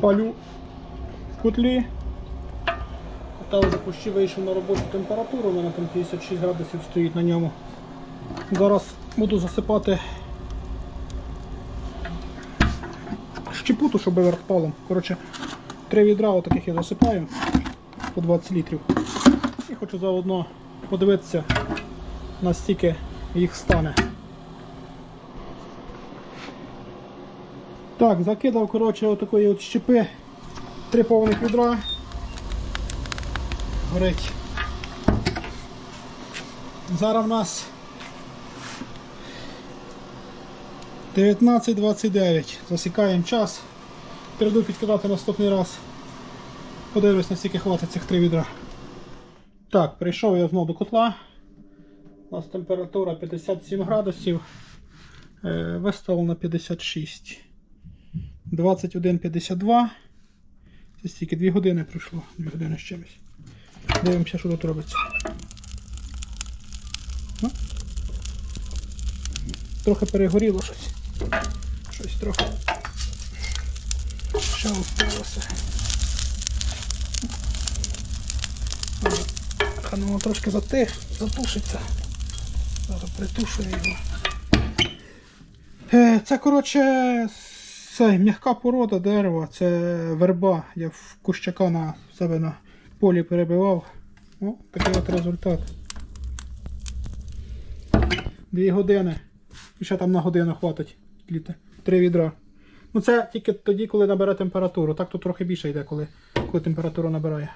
палю в котлі. Та вже почти вийшов на робочу температуру, у мене там 56 градусів стоїть на ньому. Зараз буду засипати щепуту, щоб верх палом. Коротше, три відра отаких я засипаю по 20 літрів. І хочу заодно подивитися, наскільки їх стане. Так, закидав коротше, отакої от щепи три повних відра. Горить. Зараз в нас 19.29. Засікаємо час. Перейду підкидати наступний раз. Подивлюсь, наскільки хватить цих три відра. Так, прийшов я знову до котла. У нас температура 57 градусів. Е, Виставлено 56. 21.52. Це стільки 2 години пройшло, 2 години з чимось. Дивимося, що тут робиться. Ну. Трохи перегоріло щось. Щось трохи. Ще впилося. Хай трошки затих, затушиться. Зараз притушую його. Е, Це, коротше, це м'яка порода дерева, це верба. Я в кущака на себе на полі перебивав. О, такий от результат. Дві години. І ще там на годину хватить літа. Три відра. Ну це тільки тоді, коли набере температуру. Так тут трохи більше йде, коли, коли температура набирає.